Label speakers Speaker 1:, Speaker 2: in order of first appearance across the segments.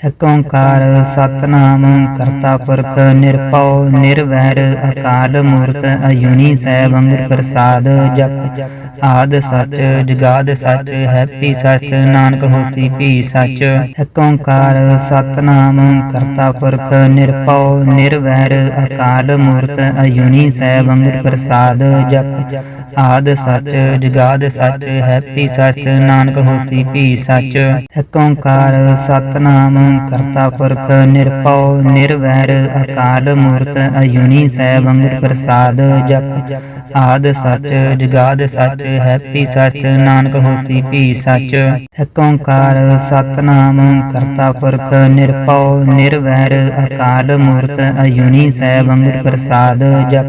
Speaker 1: ਏਕ ਓੰਕਾਰ ਸਤਨਾਮ, ਕਰਤਾ ਪੁਰਖ, ਨਿਰਭਉ, ਨਿਰਵੈਰ, ਅਕਾਲ ਮੂਰਤ ਅਜੂਨੀ ਸੈਭੰ ਪ੍ਰਸਾਦ, ਜਪ ਆਦ ਸਚ, ਜਗਾਦ ਸਚ, ਹੈਪੀ ਸਚ, ਨਾਨਕ ਹੋਸੀ ਭੀ ਸਚ। ਏਕ ਓੰਕਾਰ ਸਤਨਾਮ, ਕਰਤਾ ਪੁਰਖ, ਨਿਰਭਉ, ਨਿਰਵੈਰ, ਅਕਾਲ ਮੂਰਤ ਅਜੂਨੀ ਸੈਭੰ ਪ੍ਰਸਾਦ, ਜਪ ਆਦ ਸਚ, ਜਗਾਦ ਸੱਚ, ਹੈਪੀ ਸੱਚ, ਨਾਨਕ ਹੋਸੀ ਭੀ ਸੱਚ। ਏਕ ਓੰਕਾਰ ਸਤਨਾਮ ਕਰਤਾ ਪੁਰਖ, ਨਿਰਭਉ, ਨਿਰਵੈਰ, ਅਕਾਲ ਮੂਰਤ ਅਜੂਨੀ ਸੈਭੰ ਪ੍ਰਸਾਦ ਜਪ। ਆਦ ਸੱਚ, ਜਗਾਦ ਸੱਚ, ਹੈਪੀ ਸੱਚ, ਨਾਨਕ ਹੋਸੀ ਭੀ ਸੱਚ। ਏਕ ਓੰਕਾਰ, ਸਤਨਾਮ ਕਰਤਾ ਪੁਰਖ, ਨਿਰਭਉ, ਨਿਰਵੈਰ, ਅਕਾਲ ਮੂਰਤ, ਅਯੁਨੀ ਅਜੂਨੀ ਸੈਭੰ ਪ੍ਰਸਾਦ ਜਪ।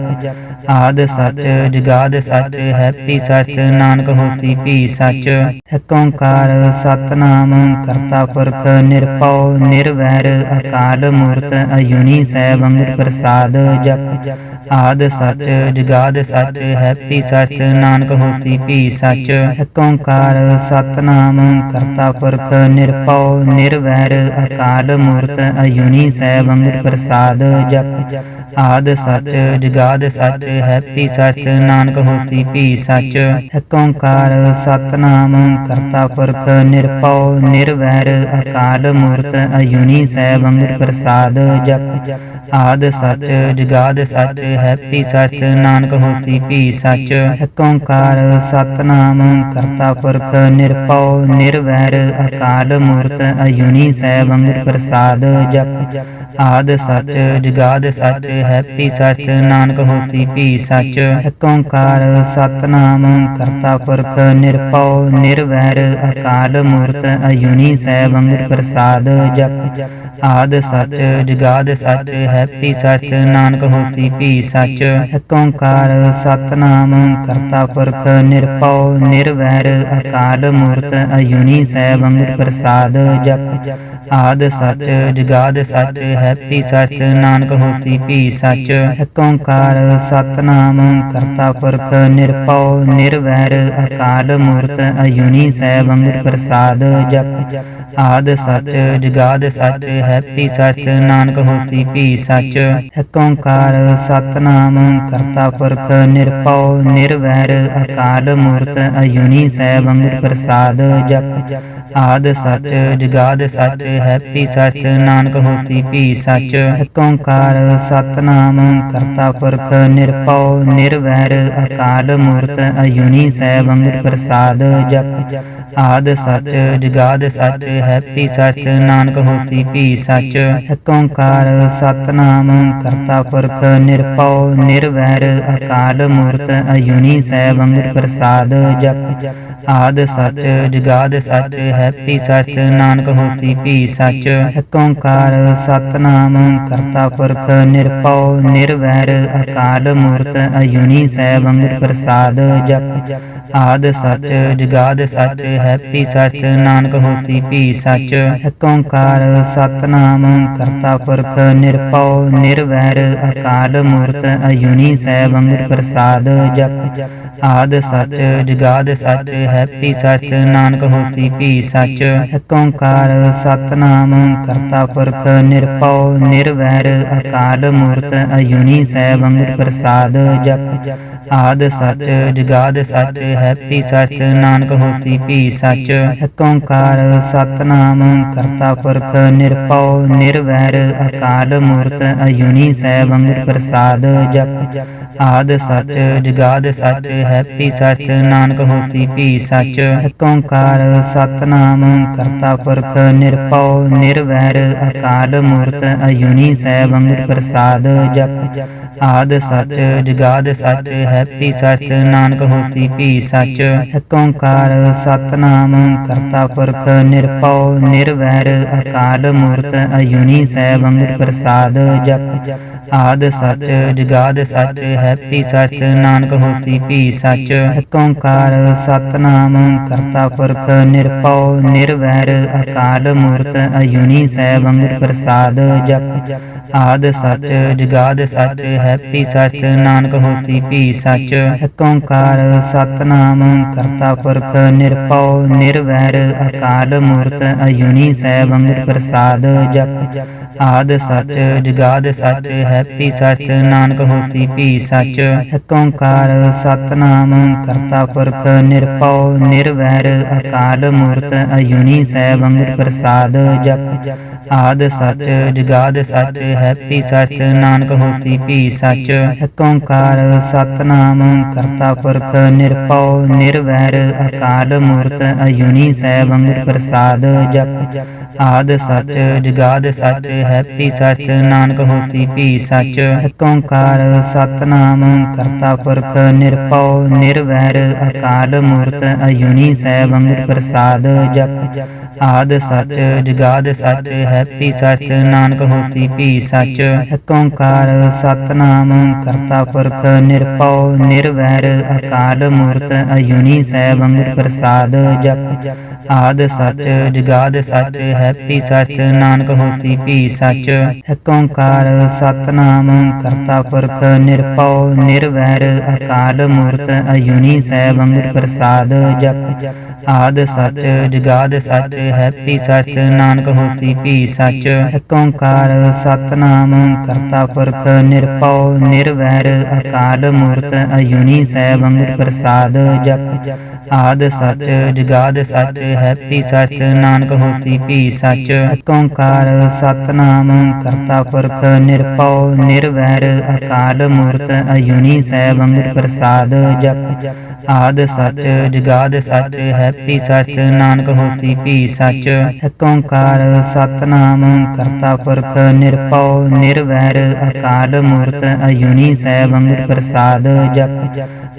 Speaker 1: ਆਦ ਸੱਚ, ਜਗਾਦ ਸੱਚ, ਹੈਪੀ ਸੱਚ, ਨਾਨਕ ਹੋਸੀ ਭੀ ਸੱਚ। ਏਕ ਓੰਕਾਰ ਸਤਨਾਮ, ਕਰਤਾ ਪੁਰਖ, ਨਿਰਭਉ, ਨਿਰਵੈਰ, ਅਕਾਲ ਮੂਰਤ, ਅਯੁਨੀ ਸੈਭੰ ਪ੍ਰਸਾਦ, ਜਪ। ਆਦ ਸੱਚ, ਜਗਾਦ ਸੱਚ, ਹੈਪੀ ਸੱਚ, ਨਾਨਕ ਹੋਸੀ ਭੀ ਸੱਚ। ਏਕ ਓੰਕਾਰ ਸਤਨਾਮ, ਕਰਤਾ ਪੁਰਖ, ਨਿਰਭਉ, ਨਿਰਵੈਰ, ਅਕਾਲ ਮੂਰਤ ਅਜੂਨੀ ਸੈਭੰ ਪ੍ਰਸਾਦ, ਜਪ। ਆਦ ਸੱਚ, ਜਗਾਦ ਸੱਚ, ਹੈਪੀ ਸੱਚ, ਨਾਨਕ ਹੋਸੀ ਭੀ ਸੱਚ। ਏਕ ਓੰਕਾਰ ਸਤਨਾਮ, ਕਰਤਾ ਪੁਰਖ, ਨਿਰਭਉ, ਨਿਰਵੈਰ, ਅਕਾਲ ਮੂਰਤ ਅਜੂਨੀ ਸੈਭੰ ਪ੍ਰਸਾਦ, ਜਪ। ਆਦ ਸੱਚ, ਜਗਾਦ ਸੱਚ, ਹੈਪੀ ਸੱਚ, ਨਾਨਕ ਹੋਸੀ ਭੀ ਸੱਚ। ਏਕ ਓੰਕਾਰ ਸਤਨਾਮ ਕਰਤਾ ਪੁਰਖ, ਨਿਰਭਉ, ਨਿਰਵੈਰ, ਅਕਾਲ ਮੂਰਤ, ਅਯੁਨੀ ਅਜੂਨੀ ਸੈਭੰ ਪ੍ਰਸਾਦ, ਜਪ। ਆਦ ਸੱਚ, ਜਗਾਦ ਸੱਚ, ਹੈਪੀ ਸੱਚ, ਨਾਨਕ ਹੋਸੀ ਭੀ ਸੱਚ। ਏਕ ਓੰਕਾਰ ਸਤਨਾਮ ਕਰਤਾ ਪੁਰਖ, ਨਿਰਭਉ, ਨਿਰਵੈਰ, ਅਕਾਲ ਮੂਰਤ ਅਜੂਨੀ ਸੈਭੰ ਪ੍ਰਸਾਦ, ਜਪ। ਆਦ ਸੱਚ, ਜਗਾਦ ਸੱਚ, ਹੈਪੀ ਸੱਚ, ਨਾਨਕ ਹੋਸੀ ਭੀ ਸੱਚ। ਏਕ ਓੰਕਾਰ ਸਤਨਾਮ, ਕਰਤਾ ਪੁਰਖ, ਨਿਰਭਉ, ਨਿਰਵੈਰ, ਅਕਾਲ ਮੂਰਤ ਅਜੂਨੀ ਸੈਭੰ ਪ੍ਰਸਾਦ, ਜਪ। ਆਦ ਸੱਚ, ਜਗਾਦ ਸੱਚ, ਹੈਪੀ ਸੱਚ, ਨਾਨਕ ਹੋਸੀ ਭੀ ਸੱਚ। ਏਕ ਓੰਕਾਰ ਸਤਨਾਮ, ਕਰਤਾ ਪੁਰਖ, ਨਿਰਭਉ, ਨਿਰਵੈਰ, ਅਕਾਲ ਮੂਰਤ ਅਜੂਨੀ ਸੈਭੰ ਪ੍ਰਸਾਦ, ਜਪ। ਆਦ ਸੱਚ, ਜਗਾਦ ਸੱਚ, ਹੈਪੀ ਸੱਚ, ਨਾਨਕ ਹੋਸੀ ਭੀ ਸੱਚ। ਏਕ ਓੰਕਾਰ ਸਤਨਾਮ, ਕਰਤਾ ਪੁਰਖ, ਨਿਰਭਉ, ਨਿਰਵੈਰ, ਅਕਾਲ ਮੂਰਤ, ਅਯੁਨੀ ਅਜੂਨੀ ਸੈਭੰ ਪ੍ਰਸਾਦ, ਜਪ। ਆਦ ਸੱਚ, ਜਗਾਦ ਸੱਚ, ਹੈਪੀ ਸੱਚ, ਨਾਨਕ ਹੋਸੀ ਭੀ ਸੱਚ। ਏਕ ਓੰਕਾਰ ਸਤਨਾਮ, ਕਰਤਾ ਪੁਰਖ, ਨਿਰਭਉ, ਨਿਰਵੈਰ, ਅਕਾਲ ਮੂਰਤ, ਅਯੁਨੀ ਅਜੂਨੀ ਸੈਭੰ ਪ੍ਰਸਾਦ, ਜਪ। ਆਦ ਸੱਚ, ਜਗਾਦ ਸੱਚ ਹੈਪੀ ਸੱਚ ਨਾਨਕ ਹੋਸੀ ਭੀ ਸੱਚ। ਏਕ ਓੰਕਾਰ ਸਤਨਾਮ ਕਰਤਾ ਪੁਰਖ ਨਿਰਭਉ ਨਿਰਵੈਰ ਅਕਾਲ ਮੂਰਤ ਅਯੁਨੀ ਸੈਭੰ ਪ੍ਰਸਾਦ ਜਪ। ਆਦ ਸੱਚ, ਜਗਾਦ ਸੱਚ, ਹੈਪੀ ਸੱਚ, ਨਾਨਕ ਹੋਸੀ ਭੀ ਸੱਚ। ਏਕ ਓੰਕਾਰ ਸਤਨਾਮ, ਕਰਤਾ ਪੁਰਖ, ਨਿਰਭਉ, ਨਿਰਵੈਰ, ਅਕਾਲ ਮੂਰਤ ਅਜੂਨੀ ਸੈਭੰ ਪ੍ਰਸਾਦ, ਜਪ। ਆਦ ਸੱਚ, ਜਗਾਦ ਸੱਚ, ਹੈਪੀ ਸੱਚ, ਨਾਨਕ ਹੋਸੀ ਭੀ ਸੱਚ। ਏਕ ਓੰਕਾਰ ਸਤਨਾਮ, ਕਰਤਾ ਪੁਰਖ, ਨਿਰਭਉ, ਨਿਰਵੈਰ, ਅਕਾਲ ਮੂਰਤ, ਅਯੁਨੀ ਅਜੂਨੀ ਸੈਭੰ ਪ੍ਰਸਾਦ, ਜਪ। ਆਦ ਸੱਚ, ਜਗਾਦ ਸੱਚ ਹੈਪੀ ਸੱਚ, ਨਾਨਕ ਹੋਸੀ, ਭੀ ਸੱਚ। ਏਕ ਓੰਕਾਰ, ਸਤਨਾਮ, ਕਰਤਾ ਪੁਰਖ, ਨਿਰਭਉ, ਨਿਰਵੈਰ, ਅਕਾਲ ਮੂਰਤ, ਅਯੁਨੀ ਸੈਭੰ ਪ੍ਰਸਾਦ, ਜਪ। ਆਦ ਸੱਚ, ਜਗਾਦ ਸੱਚ, ਹੈਪੀ ਸੱਚ, ਨਾਨਕ ਹੋਸੀ ਭੀ ਸੱਚ। ਏਕ ਓੰਕਾਰ ਸਤਨਾਮ ਕਰਤਾ ਪੁਰਖ, ਨਿਰਭਉ, ਨਿਰਵੈਰ, ਅਕਾਲ ਮੂਰਤ, ਅਯੁਨੀ ਅਜੂਨੀ ਸੈਭੰ ਪ੍ਰਸਾਦ, ਜਪ। ਆਦ ਸੱਚ, ਜਗਾਦ ਸੱਚ, ਹੈਪੀ ਸੱਚ, ਨਾਨਕ ਹੋਸੀ ਭੀ ਸੱਚ। ਏਕ ਓੰਕਾਰ ਸਤਨਾਮ ਕਰਤਾ ਪੁਰਖ, ਨਿਰਭਉ, ਨਿਰਵੈਰ, ਅਕਾਲ ਮੂਰਤ, ਅਯੁਨੀ ਅਜੂਨੀ ਸੈਭੰ ਪ੍ਰਸਾਦ, ਜਪ। ਆਦ ਸੱਚ, ਜਗਾਦ ਸੱਚ, ਹੈਪੀ ਸੱਚ, ਨਾਨਕ ਹੋਸੀ ਭੀ ਸੱਚ। ਏਕ ਓੰਕਾਰ ਸਤਨਾਮ, ਕਰਤਾ ਪੁਰਖ, ਨਿਰਭਉ, ਨਿਰਵੈਰ, ਅਕਾਲ ਮੂਰਤ ਅਜੂਨੀ ਸੈਭੰ ਪ੍ਰਸਾਦ, ਜਪ। ਆਦ ਸੱਚ, ਜਗਾਦ ਸੱਚ, ਹੈਪੀ ਸੱਚ, ਨਾਨਕ ਹੋਸੀ ਭੀ ਸੱਚ। ਏਕ ਓੰਕਾਰ ਸਤਨਾਮ, ਕਰਤਾ ਪੁਰਖ, ਨਿਰਭਉ, ਨਿਰਵੈਰ, ਅਕਾਲ ਮੂਰਤ, ਅਯੁਨੀ ਅਜੂਨੀ ਸੈਭੰ ਪ੍ਰਸਾਦ, ਜਪ। ਆਦ ਸੱਚ, ਜਗਾਦ ਸੱਚ ਹੈਪੀ ਸੱਚ, ਨਾਨਕ ਹੋਸੀ ਭੀ ਸੱਚ। ਏਕ ਓੰਕਾਰ ਸਤਨਾਮ ਕਰਤਾ ਪੁਰਖ ਨਿਰਭਉ, ਨਿਰਵੈਰ ਅਕਾਲ ਮੂਰਤ ਅਯੁਨੀ ਸੈਭੰ ਪ੍ਰਸਾਦ। ਜਪ ਆਦ ਸੱਚ, ਜੁਗਾਦ ਸੱਚ, ਹੈਪੀ ਸੱਚ, ਨਾਨਕ ਹੋਸੀ ਭੀ ਸੱਚ। ਏਕ ਓੰਕਾਰ ਸਤਨਾਮ ਕਰਤਾ ਪੁਰਖ ਨਿਰਭਉ, ਨਿਰਵੈਰ ਅਕਾਲ ਮੂਰਤ ਅਜੂਨੀ ਸੈਭੰ ਪ੍ਰਸਾਦ। ਜਪ ਆਦ ਸੱਚ, ਜੁਗਾਦ ਸੱਚ, ਹੈਪੀ ਸੱਚ, ਨਾਨਕ ਹੋਸੀ ਭੀ ਸੱਚ। ਏਕ ਓੰਕਾਰ ਸਤਨਾਮ ਕਰਤਾ ਪੁਰਖ, ਨਿਰਭਉ, ਨਿਰਵੈਰ, ਅਕਾਲ ਮੂਰਤ, ਅਯੁਨੀ ਅਜੂਨੀ ਸੈਭੰ ਪ੍ਰਸਾਦ, ਜਪ। ਆਦ ਸੱਚ, ਜੁਗਾਦ ਸੱਚ, ਹੈਪੀ ਸੱਚ, ਨਾਨਕ ਹੋਸੀ ਭੀ ਸੱਚ। ਏਕ ਓੰਕਾਰ ਸਤਨਾਮ ਕਰਤਾ ਪੁਰਖ, ਨਿਰਭਉ, ਨਿਰਵੈਰ, ਅਕਾਲ ਮੂਰਤ ਅਜੂਨੀ ਸੈਭੰ ਪ੍ਰਸਾਦ, ਜਪ। ਆਦ ਸੱਚ, ਜੁਗਾਦ ਸੱਚ, ਹੈਪੀ ਸੱਚ, ਨਾਨਕ ਹੋਸੀ ਭੀ ਸੱਚ। ਏਕ ਓੰਕਾਰ ਸਤਨਾਮ ਕਰਤਾ ਪੁਰਖ, ਨਿਰਭਉ, ਨਿਰਵੈਰ, ਅਕਾਲ ਮੂਰਤ, ਅਯੁਨੀ ਅਜੂਨੀ ਸੈਭੰ ਪ੍ਰਸਾਦ, ਜਪ। ਆਦ ਸੱਚ, ਜੁਗਾਦ ਸੱਚ, ਹੈਪੀ ਸੱਚ, ਨਾਨਕ ਹੋਸੀ ਭੀ ਸੱਚ। ਏਕ ਓੰਕਾਰ ਸਤਨਾਮ ਕਰਤਾ ਪੁਰਖ, ਨਿਰਭਉ, ਨਿਰਵੈਰ, ਅਕਾਲ ਮੂਰਤ, ਅਯੁਨੀ ਅਜੂਨੀ ਸੈਭੰ ਪ੍ਰਸਾਦ, ਜਪ। ਆਦ ਸੱਚ, ਜੁਗਾਦ ਸੱਚ ਹੈਪੀ ਸਚ ਨਾਨਕ ਹੋਸੀ ਭੀ ਸੱਚ। ਏਕ ਓੰਕਾਰ ਸਤਨਾਮ ਕਰਤਾ ਪੁਰਖ ਨਿਰਭਉ ਨਿਰਵੈਰ ਅਕਾਲ ਮੂਰਤ ਅਯੁਨੀ ਸੈਭੰ ਪ੍ਰਸਾਦ ਜਪ। ਆਦ ਸੱਚ, ਜੁਗਾਦ ਸੱਚ, ਹੈਪੀ ਸੱਚ, ਨਾਨਕ ਹੋਸੀ ਭੀ ਸੱਚ। ਏਕ ਓੰਕਾਰ ਸਤਨਾਮ ਕਰਤਾ ਪੁਰਖ ਨਿਰਭਉ ਨਿਰਵੈਰ ਅਕਾਲ ਮੂਰਤ ਅਜੂਨੀ ਸੈਭੰ ਪ੍ਰਸਾਦ ਜਪ। ਆਦ ਸੱਚ, ਜੁਗਾਦ ਸੱਚ, ਹੈਪੀ ਸੱਚ, ਨਾਨਕ ਹੋਸੀ ਭੀ ਸੱਚ। ਏਕ ਓੰਕਾਰ ਸਤਨਾਮ ਕਰਤਾ ਪੁਰਖ ਨਿਰਭਉ ਨਿਰਵੈਰ ਅਕਾਲ ਮੂਰਤ ਅਯੁਨੀ ਅਜੂਨੀ ਸੈਭੰ ਪ੍ਰਸਾਦ ਜਪ।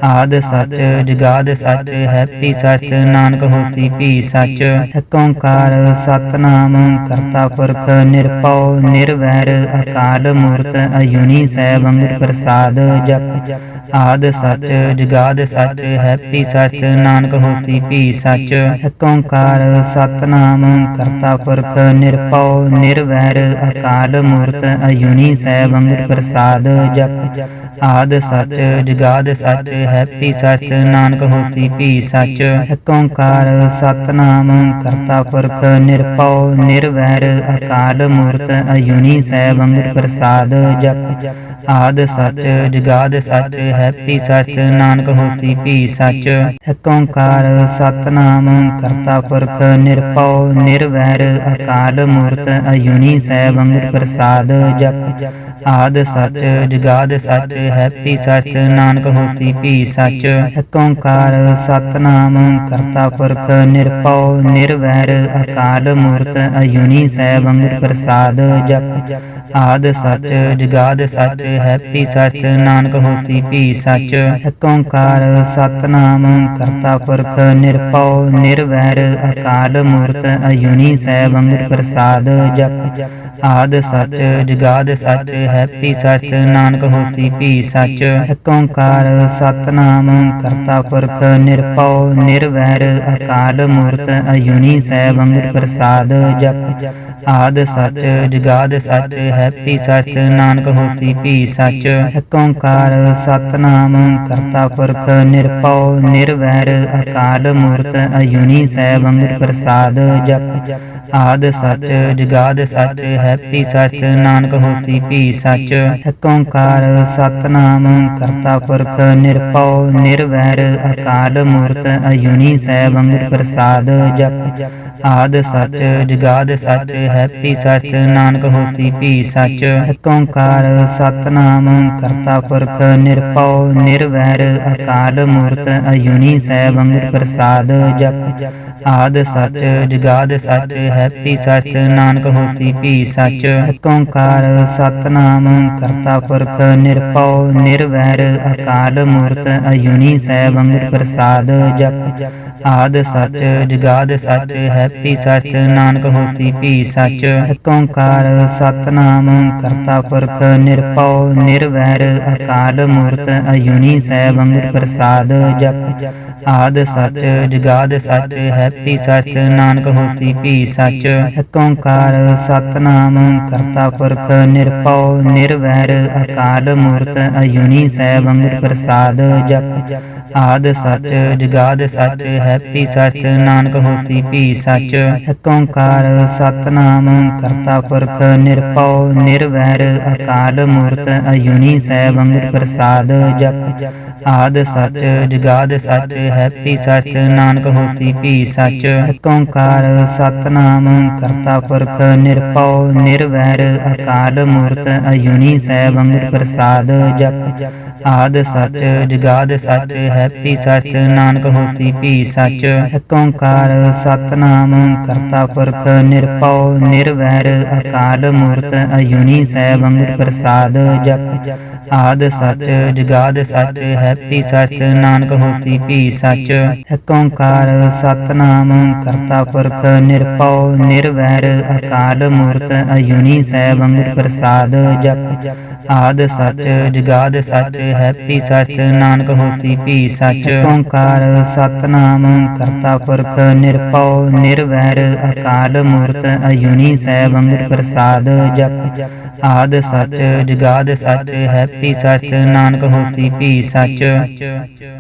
Speaker 1: ਆਦ ਸੱਚ, ਜੁਗਾਦ ਸੱਚ, ਹੈਪੀ ਸੱਚ, ਨਾਨਕ ਹੋਸੀ, ਭੀ ਸੱਚ। ਏਕ ਓੰਕਾਰ ਸਤਨਾਮ, ਕਰਤਾ ਪੁਰਖ, ਨਿਰਭਉ, ਨਿਰਵੈਰ, ਅਕਾਲ ਮੂਰਤ ਅਜੂਨੀ ਸੈਭੰ ਪ੍ਰਸਾਦ, ਜਪ। ਆਦ ਸੱਚ, ਜੁਗਾਦ ਸੱਚ, ਹੈਪੀ ਸੱਚ, ਨਾਨਕ ਹੋਸੀ, ਭੀ ਸੱਚ। ਏਕ ਓੰਕਾਰ ਸਤਨਾਮ, ਕਰਤਾ ਪੁਰਖ, ਨਿਰਭਉ, ਨਿਰਵੈਰ, ਅਕਾਲ ਮੂਰਤ, ਅਯੁਨੀ ਅਜੂਨੀ ਸੈਭੰ ਪ੍ਰਸਾਦ, ਜਪ। ਆਦ ਸੱਚ, ਜੁਗਾਦ ਸੱਚ ਹੈਪੀ ਸੱਚ, ਨਾਨਕ ਹੋਸੀ ਭੀ ਸੱਚ। ਏਕ ਓੰਕਾਰ ਸਤਨਾਮ, ਕਰਤਾ ਪੁਰਖ, ਨਿਰਭਉ, ਨਿਰਵੈਰ, ਅਕਾਲ ਮੂਰਤ ਅਜੂਨੀ ਸੈਭੰ ਪ੍ਰਸਾਦ, ਜਪ ਆਦ ਸੱਚ, ਜੁਗਾਦ ਸੱਚ, ਹੈਪੀ ਸੱਚ, ਨਾਨਕ ਹੋਸੀ ਭੀ ਸੱਚ। ਏਕ ਓੰਕਾਰ ਸਤਨਾਮ, ਕਰਤਾ ਪੁਰਖ, ਨਿਰਭਉ, ਨਿਰਵੈਰ, ਅਕਾਲ ਮੂਰਤ, ਅਯੁਨੀ ਅਜੂਨੀ ਸੈਭੰ ਪ੍ਰਸਾਦ, ਜਪ ਆਦ ਸੱਚ, ਜੁਗਾਦ ਸੱਚ, ਹੈਪੀ ਸੱਚ, ਨਾਨਕ ਹੋਸੀ ਭੀ ਸੱਚ ਏਕ ਓੰਕਾਰ ਸਤਨਾਮ, ਕਰਤਾ ਪੁਰਖ, ਨਿਰਭਉ, ਨਿਰਵੈਰ, ਅਕਾਲ ਮੂਰਤ ਅਜੂਨੀ ਸੈਭੰ ਪ੍ਰਸਾਦ, ਜਪ ਆਦ ਸੱਚ, ਜੁਗਾਦ ਸੱਚ, ਹੈਪੀ ਸੱਚ, ਨਾਨਕ ਹੋਸੀ ਭੀ ਸੱਚ। ਏਕ ਓੰਕਾਰ ਸਤਨਾਮ, ਕਰਤਾ ਪੁਰਖ, ਨਿਰਭਉ, ਨਿਰਵੈਰ, ਅਕਾਲ ਮੂਰਤ, ਅਯੁਨੀ ਅਜੂਨੀ ਸੈਭੰ ਪ੍ਰਸਾਦ, ਜਪ ਆਦ ਸੱਚ, ਜਗਾਦ ਸੱਚ, ਹੈਪੀ ਸੱਚ, ਨਾਨਕ ਹੋਸੀ ਭੀ ਸੱਚ। ਏਕ ਓੰਕਾਰ ਸਤਨਾਮ, ਕਰਤਾ ਪੁਰਖ, ਨਿਰਭਉ, ਨਿਰਵੈਰ, ਅਕਾਲ ਮੂਰਤ, ਅਯੁਨੀ ਸੈਭੰ ਪ੍ਰਸਾਦ, ਜਪ। ਆਦ ਸੱਚ, ਜੁਗਾਦ ਸੱਚ, ਹੈਪੀ ਸੱਚ, ਨਾਨਕ ਹੋਸੀ ਭੀ ਸੱਚ। ਏਕ ਓੰਕਾਰ ਸਤਨਾਮ, ਕਰਤਾ ਪੁਰਖ ਨਿਰਭਉ, ਨਿਰਵੈਰ, ਅਕਾਲ ਮੂਰਤ, ਅਯੁਨੀ ਅਜੂਨੀ ਸੈਭੰ ਪ੍ਰਸਾਦ, ਜਪ। ਆਦ ਸੱਚ, ਜੁਗਾਦ ਸੱਚ, ਹੈਪੀ ਸੱਚ, ਨਾਨਕ ਹੋਸੀ ਭੀ ਸੱਚ। ਏਕ ਓੰਕਾਰ ਸਤਨਾਮ, ਕਰਤਾ ਪੁਰਖ ਨਿਰਭਉ, ਨਿਰਵੈਰ, ਅਕਾਲ ਮੂਰਤ, ਅਯੁਨੀ ਅਜੂਨੀ ਸੈਭੰ ਪ੍ਰਸਾਦ, ਜਪ। ਆਦ ਸੱਚ, ਜੁਗਾਦ ਸੱਚ, ਹੈਪੀ ਸੱਚ, ਨਾਨਕ ਹੋਸੀ ਭੀ ਸੱਚ। ਏਕ ਓੰਕਾਰ ਸਤਨਾਮ, ਕਰਤਾ ਪੁਰਖ, ਨਿਰਭਉ, ਨਿਰਵੈਰ, ਅਕਾਲ ਮੂਰਤ, ਅਯੁਨੀ ਸੈਭੰ ਪ੍ਰਸਾਦ, ਜਪ। ਆਦ ਸੱਚ, ਜੁਗਾਦ ਸੱਚ, ਹੈਪੀ ਸੱਚ, ਨਾਨਕ ਹੋਸੀ ਭੀ ਸੱਚ। ਏਕ ਓੰਕਾਰ ਸਤਨਾਮ, ਕਰਤਾ ਪੁਰਖ ਨਿਰਭਉ, ਨਿਰਵੈਰ, ਅਕਾਲ ਮੂਰਤ, ਅਯੁਨੀ ਅਜੂਨੀ ਸੈਭੰ ਪ੍ਰਸਾਦ, ਜਪ। ਆਦ ਸੱਚ, ਜੁਗਾਦ ਸੱਚ, ਹੈਪੀ ਸੱਚ, ਨਾਨਕ ਹੋਸੀ ਭੀ ਸੱਚ। ਏਕ ਓੰਕਾਰ ਸਤਨਾਮ, ਕਰਤਾ ਪੁਰਖ ਨਿਰਭਉ, ਨਿਰਵੈਰ, ਅਕਾਲ ਮੂਰਤ, ਅਯੁਨੀ ਸੈਭੰ ਗੁਰ ਪ੍ਰਸਾਦ, ਜਪ। ਆਦ ਸੱਚ, ਜੁਗਾਦ ਸੱਚ ਹੈਪੀ ਸੱਚ ਨਾਨਕ ਹੋਸੀ ਭੀ ਸੱਚ ਏਕ ਓੰਕਾਰ ਸਤਨਾਮ ਕਰਤਾ ਪੁਰਖ ਨਿਰਭਉ ਨਿਰਵੈਰ ਅਕਾਲ ਮੂਰਤ ਅਯੁਨੀ ਸੈਭੰ ਪ੍ਰਸਾਦ ਜਪ। ਆਦ ਸੱਚ, ਜੁਗਾਦ ਸੱਚ, ਹੈਪੀ ਸੱਚ, ਨਾਨਕ ਹੋਸੀ ਭੀ ਸੱਚ। ਏਕ ਓੰਕਾਰ ਸਤਨਾਮ, ਕਰਤਾ ਪੁਰਖ, ਨਿਰਭਉ, ਨਿਰਵੈਰ, ਅਕਾਲ ਮੂਰਤ ਅਜੂਨੀ ਸੈਭੰ ਗੁਰ ਪ੍ਰਸਾਦ, ਜਪ। ਆਦ ਸੱਚ, ਜੁਗਾਦ ਸੱਚ, ਹੈਪੀ ਸੱਚ, ਨਾਨਕ ਹੋਸੀ ਭੀ ਸੱਚ। ਏਕ ਓੰਕਾਰ ਸਤਨਾਮ, ਕਰਤਾ ਪੁਰਖ, ਨਿਰਭਉ, ਨਿਰਵੈਰ, ਅਕਾਲ ਮੂਰਤ, ਅਯੁਨੀ ਸੈਭੰ ਗੁਰ ਪ੍ਰਸਾਦ, ਜਪ। ਆਦ ਸੱਚ, ਜਗਾਦ ਸੱਚ ਹੈਪੀ ਸੱਚ, ਨਾਨਕ ਹੋਸੀ ਭੀ ਸੱਚ। ਏਕ ਓੰਕਾਰ ਸਤਨਾਮ, ਕਰਤਾ ਪੁਰਖ ਨਿਰਭਉ, ਨਿਰਵੈਰ, ਅਕਾਲ ਮੂਰਤ, ਅਯੁਨੀ ਸੈਭੰ ਗੁਰ ਪ੍ਰਸਾਦ, ਜਪ ਆਦ ਸੱਚ, ਜੁਗਾਦ ਸੱਚ, ਹੈਪੀ ਸੱਚ, ਨਾਨਕ ਹੋਸੀ ਭੀ ਸੱਚ। ਏਕ ਓੰਕਾਰ ਸਤਨਾਮ, ਕਰਤਾ ਪੁਰਖ ਨਿਰਭਉ, ਨਿਰਵੈਰ, ਅਕਾਲ ਮੂਰਤ, ਅਯੁਨੀ ਸੈਭੰ ਗੁਰ ਪ੍ਰਸਾਦ, ਜਪ ਆਦ ਸੱਚ, ਜੁਗਾਦ ਸੱਚ, ਹੈਪੀ ਸੱਚ, ਨਾਨਕ ਹੋਸੀ ਭੀ ਸੱਚ ਓੰਕਾਰ, ਸਤਨਾਮ, ਕਰਤਾ ਪੁਰਖ, ਨਿਰਭਉ, ਨਿਰਵੈਰ, ਅਕਾਲ ਮੂਰਤ, ਅਯੁਨੀ ਸੈਭੰ ਗੁਰ ਪ੍ਰਸਾਦ, ਜਪ ਆਦ ਸੱਚ, ਜਗਾਦ ਸੱਚ, ਹੈਪੀ ਸੱਚ, ਨਾਨਕ ਹੋਸੀ ਭੀ ਸੱਚ।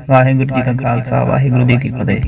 Speaker 1: ਵਾਹਿਗੁਰੂ ਜੀ ਕਾ ਖਾਲਸਾ, ਵਾਹਿਗੁਰੂ ਜੀ ਕੀ ਫਤਿਹ।